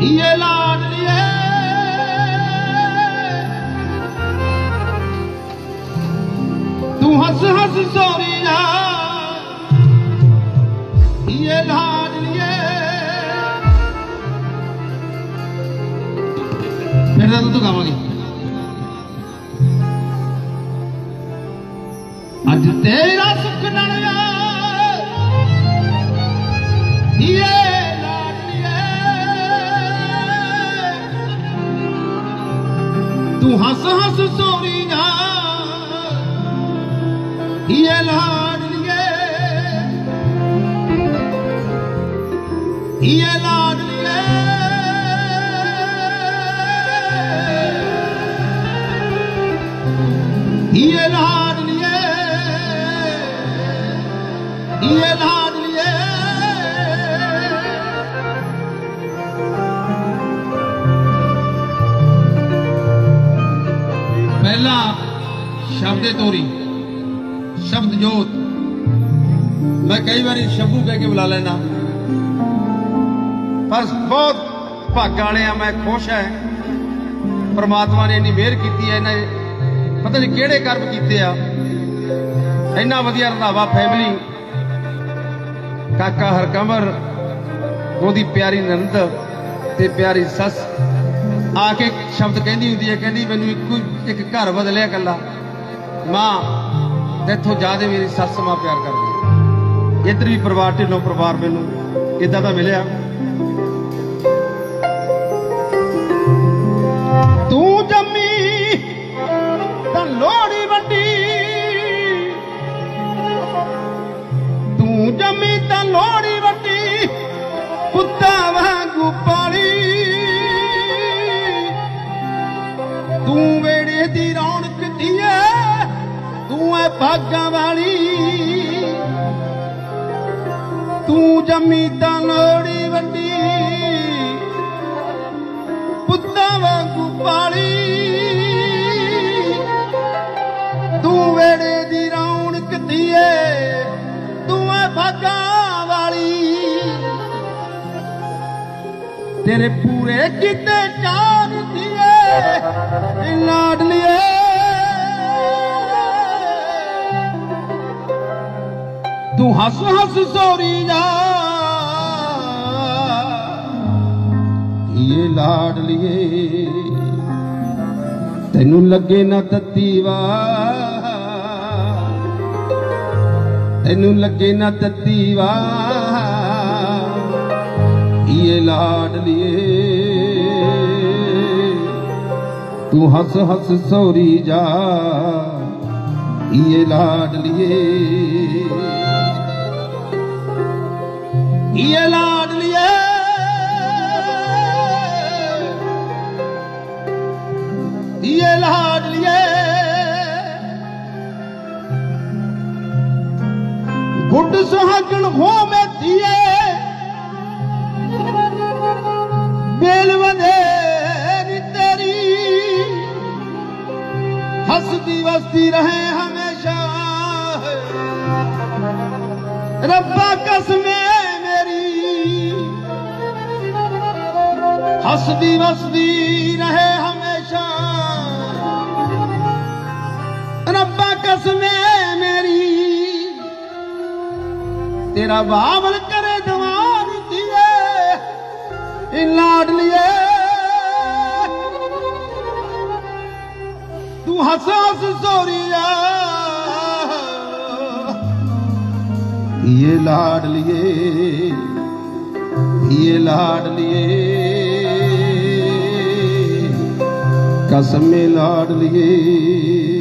ਇਹ ਲਾਡਲੀਏ ਤੂੰ ਹੱਸ ਹੱਸ ਸੋਰੀਆ ਇਹ ਲਾਡਲੀਏ ਫਿਰ ਤਾਂ ਤੂੰ ਗਾਵਾਂਗੇ ਅੱਜ ਤੇਰਾ ਤੂੰ ਹੱਸ ਹੱਸ ਸੋਰੀ ਜਾ ਇਹ ਲਾਡਲੀਏ ਇਹ ਲਾਡਲੀਏ ਇਹ ਲਾਡਲੀਏ ਸ਼ਬਦ ਤੋਰੀ ਸ਼ਬਦ ਜੋਤ। ਮੈਂ ਕਈ ਵਾਰੀ ਸ਼ੰਭੂ ਕਹਿ ਕੇ ਬੁਲਾ ਲੈਣਾ ਪਰ ਬਹੁਤ ਭਾਗ ਵਾਲੇ ਆ ਮੈਂ ਖੁਸ਼ ਹੈ। ਪਰਮਾਤਮਾ ਨੇ ਇੰਨੀ ਮਿਹਰ ਕੀਤੀ ਹੈ, ਇਹਨੇ ਪਤਾ ਨਹੀਂ ਕਿਹੜੇ ਕਰਮ ਕੀਤੇ ਆ। ਇੰਨਾ ਵਧੀਆ ਰੰਧਾਵਾ ਫੈਮਿਲੀ ਕਾਕਾ ਹਰਕਮਰ, ਉਹਦੀ ਪਿਆਰੀ ਨੰਦ ਤੇ ਪਿਆਰੀ ਸੱਸ। ਆ ਕੇ ਸ਼ਬਦ ਕਹਿੰਦੀ ਹੁੰਦੀ ਹੈ, ਕਹਿੰਦੀ ਮੈਨੂੰ ਇੱਕੋ ਇੱਕ ਘਰ ਬਦਲਿਆ ਕੱਲਾ ਮਾਂ ਤੇਥੋਂ ਜ਼ਿਆਦਾ ਮੇਰੀ ਸੱਸ ਮਾਂ ਪਿਆਰ ਕਰਦੀ ਇੱਧਰ ਵੀ ਪਰਿਵਾਰ, ਢਿੱਲੋਂ ਪਰਿਵਾਰ ਮੈਨੂੰ ਇਦਾਂ ਦਾ ਮਿਲਿਆ। ਤੂੰ ਜੰਮੀ ਤਾਂ ਲੋੜੀ ਵੱਡੀ। ਤੂੰ ਜੰਮੀ ਤਾਂ ਲੋੜੀ ਵੱਡੀ, ਪੁੱਤਾਂ ਵਾਂਗੂ ਪਾਲੀ। ਤੂੰ ਵੇੜੇ ਦੀ ਰੌਣਕ ਭਾਗਾਂ ਵਾਲੀ। ਤੂੰ ਜੰਮੀ ਤਾਂ ਲੋੜੀ ਵੱਡੀ, ਪੁੱਤਾਂ ਵਾਂਗੂ ਪਾਲੀ। ਤੂੰ ਵੇੜੇ ਦੀ ਰੌਣਕ ਦੀਏ ਤੂੰ ਐ ਭਾਗਾਂ ਵਾਲੀ। ਤੇਰੇ ਪੂਰੇ ਕੀਤੇ ਹੱਸ ਹੱਸ ਸੋਰੀ ਜਾ ਇਹ ਲਾਡਲੀਏ ਤੈਨੂੰ ਲੱਗੇ ਨਾ ਤੱਤੀ ਵਾ। ਤੈਨੂੰ ਲੱਗੇ ਨਾ ਤੱਤੀ ਵਾ। ਇਹ ਲਾਡਲੀਏ ਤੂੰ ਹੱਸ ਹੱਸ ਸੋਰੀ ਜਾ। ਇਹ ਲਾਡਲੀਏ ਇਹ ਲਾਡਲੀਏ ਇਹ ਲਾਡਲੀਏ ਗੁੱਡ ਸੁਹਾਗਣ ਹੋਵੇ ਧੀਏ। ਬੇਲ ਵਧੇਰੀ ਤੇਰੀ। ਹੱਸਦੀ ਵਸਦੀ ਰਹੇ ਹੱਸਦੀ ਵਸਦੀ ਰਹੇ ਹਮੇਸ਼ਾ। ਰੱਬਾ ਕਸਮੇ ਮੇਰੀ, ਤੇਰਾ ਬਾਵਲ ਕਰੇ ਦਵਾਰ ਦੀਏ ਇਹ ਲਾਡਲੀਏ ਤੂੰ ਹੱਸ ਹੱਸ ਸੋਰੀਆ। ਇਹ ਲਾਡਲੀਏ ਇਹ ਲਾਡਲੀਏ ਕਸਮੇ ਲਾਡਲੀਏ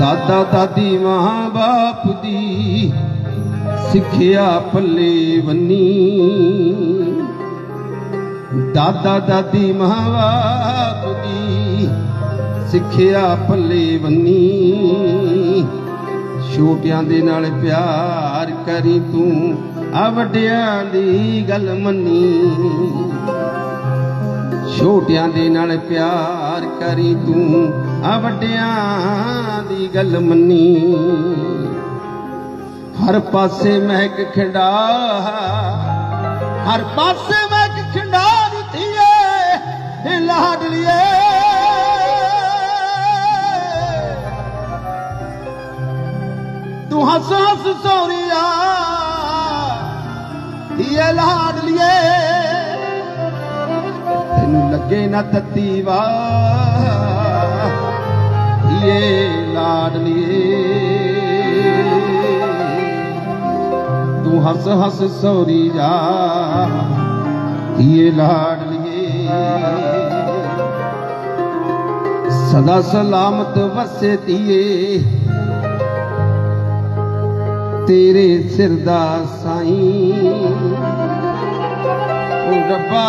ਦਾਦਾ ਦਾਦੀ ਮਾਂ ਬਾਪ ਦੀ ਸਿੱਖਿਆ ਪੱਲੇ ਬੰਨੀ। ਦਾਦਾ ਦਾਦੀ ਮਾਂ ਬਾਪ ਦੀ ਸਿੱਖਿਆ ਪੱਲੇ ਬੰਨੀ। ਛੋਟਿਆਂ ਦੇ ਨਾਲ ਪਿਆਰ ਕਰੀ ਤੂੰ ਆ ਵੱਡਿਆਂ ਦੀ ਗੱਲ ਮੰਨੀ। ਛੋਟਿਆਂ ਦੇ ਨਾਲ ਪਿਆਰ ਕਰੀ ਤੂੰ। ਆ ਵੱਡਿਆਂ ਦੀ ਗੱਲ ਮੰਨੀ। ਹਰ ਪਾਸੇ ਮਹਿਕ ਖਿੰਡਾ। ਹਰ ਪਾਸੇ ਮੈਂ ਇੱਕ ਖੰਡਾਰ ਧੀਏ ਇਹ ਲਾਡਲੀਏ ਤੂੰ ਹੱਸ ਹੱਸ ਸੋਰੀਆ ਧੀਏ ਲਾਡਲੀਏ ਲੱਗੇ ਨਾ ਤੱਤੀ ਵਾ। ਧੀਏ ਲਾਡਲੀਏ ਤੂੰ ਹੱਸ ਹੱਸ ਸੌਰੀ ਜਾ। ਧੀਏ ਲਾਡਲੀਏ ਸਦਾ ਸਲਾਮਤ ਵਸੇ ਤੀਏ। ਤੇਰੇ ਸਿਰ ਦਾ ਸਾਈਂ। ਰੱਬਾ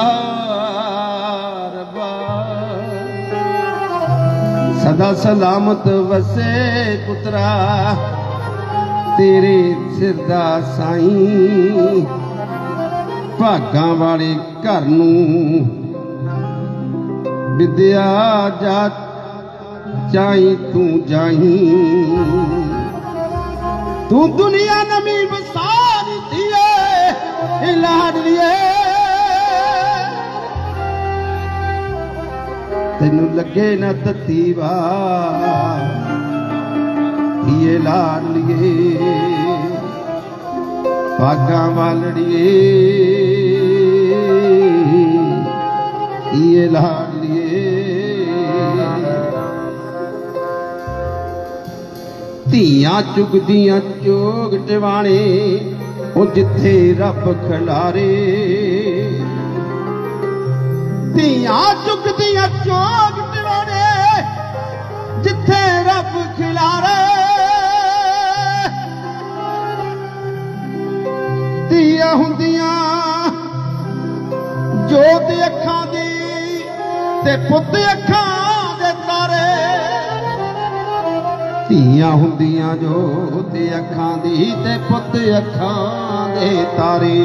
ਸਦਾ ਸਲਾਮਤ ਵਸੇ ਪੁੱਤਰਾ, ਤੇਰੇ ਸਿਰ ਦਾ ਸਾਈਂ। ਭਾਗਾਂ ਵਾਲੇ ਘਰ ਨੂੰ ਵਿਦਿਆ ਜਾ ਚਾਈ ਤੂੰ ਜਾਈ ਤੂੰ ਦੁਨੀਆ ਨਵੀਂ ਵਸਾਰੀ ਦਿੱਤੀ ਏ, ਇਹ ਤੈਨੂੰ ਲੱਗੇ ਨਾ ਤੱਤੀ ਵਾ ਧੀਏ ਲਾਡਲੀਏ ਭਾਗਾਂ ਵਾਲੜੀਏ। ਧੀਏ ਲਾਡਲੀਏ ਧੀਆਂ ਚੁਗਦੀਆਂ ਚੋਗ ਟਿਵਾਣੇ, ਉਹ ਜਿੱਥੇ ਰੱਬ ਖਲਾਰੇ। ਧੀਆਂ ਚੁਗਦੀਆਂ ਚੋਗ ਟਿਵਾਣੇ ਜਿੱਥੇ ਰੱਬ ਖਿਲਾਰੇ। ਧੀਆਂ ਹੁੰਦੀਆਂ ਜੋਤ ਅੱਖਾਂ ਦੀ ਤੇ ਪੁੱਤ ਅੱਖਾਂ ਦੇ ਤਾਰੇ। ਧੀਆਂ ਹੁੰਦੀਆਂ ਜੋ ਅੱਖਾਂ ਦੀ ਤੇ ਪੁੱਤ ਅੱਖਾਂ ਦੇ ਤਾਰੇ।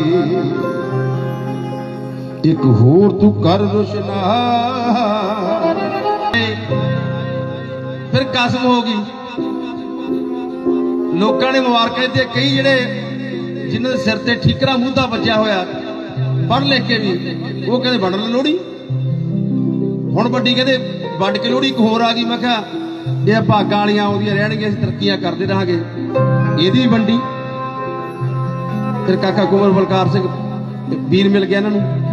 ਇੱਕ ਹੋਰ ਤੂੰ ਕਰ ਰੁਸ਼ਨਾ। ਫਿਰ ਕਸਮ ਹੋ ਗਈ। ਲੋਕਾਂ ਨੇ ਮੁਬਾਰਕਾਂ ਤੇ ਕਈ ਜਿਹੜੇ ਜਿਨ੍ਹਾਂ ਦੇ ਸਿਰ ਤੇ ਠੀਕਰਾ ਮੂੰਦਾ ਵੱਜਿਆ ਹੋਇਆ, ਪੜ੍ਹ ਲਿਖ ਕੇ ਵੀ, ਉਹ ਕਹਿੰਦੇ ਵੰਡਣ ਲੈ ਲੋੜੀ ਹੁਣ ਵੱਡੀ ਕਹਿੰਦੇ ਵੰਡ ਕੇ ਲੋੜੀ ਇੱਕ ਹੋਰ ਆ ਗਈ। ਮੈਂ ਕਿਹਾ, ਇਹ ਭਾਗਾਂ ਵਾਲੀਆਂ ਆਉਂਦੀਆਂ ਰਹਿਣਗੀਆਂ, ਅਸੀਂ ਤਰੱਕੀਆਂ ਕਰਦੇ ਰਹਾਂਗੇ। ਇਹਦੀ ਵੰਡੀ। ਫਿਰ ਕਾਕਾ ਕੁਮਰ ਬਲਕਾਰ ਸਿੰਘ, ਵੀਰ ਮਿਲ ਗਿਆ ਇਹਨਾਂ ਨੂੰ।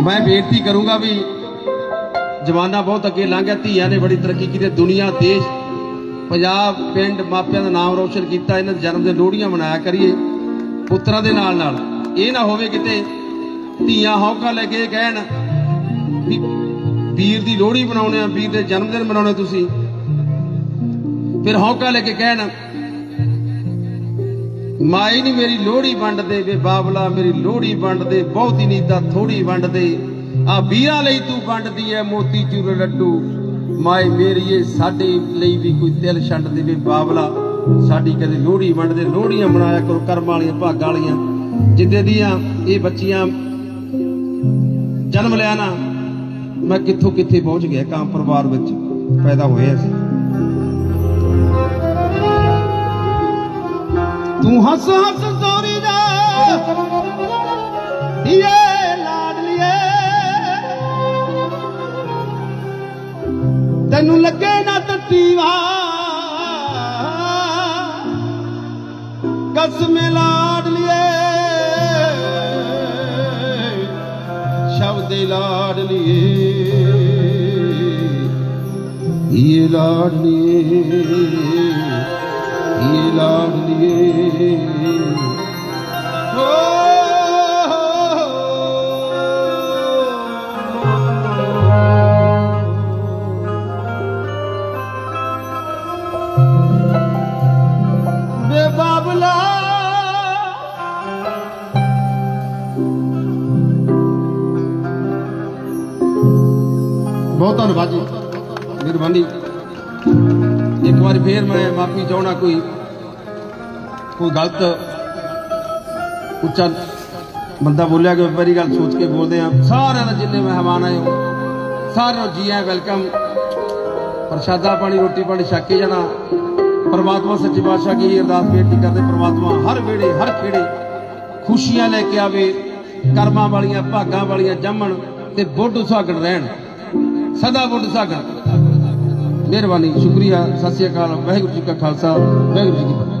ਮੈਂ ਬੇਨਤੀ ਕਰੂੰਗਾ ਵੀ ਜਮਾਨਾ ਬਹੁਤ ਅੱਗੇ ਲੰਘ ਗਿਆ ਧੀਆਂ ਨੇ ਬੜੀ ਤਰੱਕੀ ਕੀਤੀ, ਦੁਨੀਆ, ਦੇਸ਼, ਪੰਜਾਬ, ਪਿੰਡ ਮਾਪਿਆਂ ਦਾ ਨਾਮ ਰੋਸ਼ਨ ਕੀਤਾ, ਇਹਨਾਂ ਦੇ ਜਨਮ ਦੇ ਲੋਹੜੀਆਂ ਮਨਾਇਆ ਕਰੀਏ, ਪੁੱਤਰਾਂ ਦੇ ਨਾਲ ਨਾਲ। ਇਹ ਨਾ ਹੋਵੇ ਕਿਤੇ ਧੀਆਂ ਹੌਕਾ ਲੈ ਕੇ ਇਹ ਕਹਿਣ ਵੀ ਵੀਰ ਦੀ ਲੋਹੜੀ ਬਣਾਉਣੇ ਆ, ਵੀਰ ਦੇ ਜਨਮ ਦਿਨ ਮਨਾਉਣੇ ਤੁਸੀਂ। ਫਿਰ ਹੌਕਾ ਲੈ ਕੇ ਕਹਿਣ ਮਾਈ ਨਹੀਂ ਮੇਰੀ ਲੋਹੜੀ ਵੰਡ ਦੇ ਵੇ ਬਾਬਲਾ ਮੇਰੀ ਲੋਹੜੀ ਵੰਡ ਦੇ ਬਹੁਤੀ ਨਹੀਂ ਤਾਂ ਥੋੜੀ ਵੰਡ ਦੇ ਆ ਵੀਰਾਂ ਲਈ ਤੂੰ ਵੰਡਦੀ ਐ ਮੋਤੀ ਚੂਰ ਲੱਡੂ। ਮਾਈ ਮੇਰੀਏ ਸਾਡੇ ਲਈ ਵੀ ਕੋਈ ਦਿਲ ਛੱਡ ਦੇ ਵੇ ਬਾਬਲਾ। ਸਾਡੀ ਕਦੇ ਲੋਹੜੀ ਵੰਡਦੇ, ਲੋਹੜੀਆਂ ਬਣਾਇਆ ਕਰੋ, ਕਰਮ ਵਾਲੀਆਂ, ਭਾਗਾਂ ਵਾਲੀਆਂ। ਜਿੱਦੇ ਦੀਆਂ ਇਹ ਬੱਚੀਆਂ ਜਨਮ ਲਿਆ ਨਾ, ਮੈਂ ਕਿੱਥੋਂ ਕਿੱਥੇ ਪਹੁੰਚ ਗਿਆ, ਕਾਮ ਪਰਿਵਾਰ ਵਿੱਚ ਪੈਦਾ ਹੋਇਆ ਸੀ। ਤੂੰ ਹੱਸ ਹੱਸ ਸੋਰੀ ਜਾ। ਧੀਏ ਲਾਡਲੀਏ ਤੈਨੂੰ ਲੱਗੇ ਨਾ ਤੱਤੀ ਵਾ ਕਸਮੇ ਲਾਡਲੀਏ ਸ਼ਬਦ ਲਾਡਲੀਏ ਇਹ ਲਾਡਲੀਏ ਇਹ ਲਾਡਲੀਏ ਓ ਬੇ ਬਹੁਤ ਧੰਨਵਾਦ ਜੀ। ਮਿਹਰਬਾਨੀ। ਇੱਕ ਵਾਰ ਫੇਰ ਮੈਂ ਮਾਫੀ ਚਾਹਣਾ ਕੋਈ ਕੋਈ ਗਲਤ ਉੱਚਾ ਬੰਦਾ ਬੋਲਿਆ ਕਿ ਮੇਰੀ ਗੱਲ ਸੋਚ ਕੇ ਬੋਲਦੇ ਆ। ਸਾਰਿਆਂ ਦਾ ਜਿੰਨੇ ਮਹਿਮਾਨ ਆਏ ਹੋ ਸਾਰਿਆਂ ਨੂੰ ਜੀ ਆਇਆਂ ਵੈਲਕਮ। ਪ੍ਰਸ਼ਾਦਾ ਪਾਣੀ, ਰੋਟੀ ਪਾਣੀ, ਛਕ ਕੇ ਜਾਣਾ। ਪਰਮਾਤਮਾ, ਸੱਚੇ ਪਾਤਸ਼ਾਹ ਕੀ ਅਰਦਾਸ ਬੇਨਤੀ ਕਰਦੇ, ਪਰਮਾਤਮਾ ਹਰ ਵੇਲੇ, ਹਰ ਖੇੜੇ ਖੁਸ਼ੀਆਂ ਲੈ ਕੇ ਆਵੇ, ਕਰਮਾਂ ਵਾਲੀਆਂ, ਭਾਗਾਂ ਵਾਲੀਆਂ ਜੰਮਣ ਤੇ ਬੁੱਢ ਸੁਹਾਗਣ ਰਹਿਣ। ਸਦਾ ਬੁੱਢ ਸੁਹਾਗਣ ਮਿਹਰਬਾਨੀ, ਸ਼ੁਕਰੀਆ, ਸਤਿ ਸ਼੍ਰੀ ਅਕਾਲ, ਵਾਹਿਗੁਰੂ ਜੀ ਕਾ ਖਾਲਸਾ, ਵਾਹਿਗੁਰੂ ਜੀ ਕੀ ਫਤਿਹ।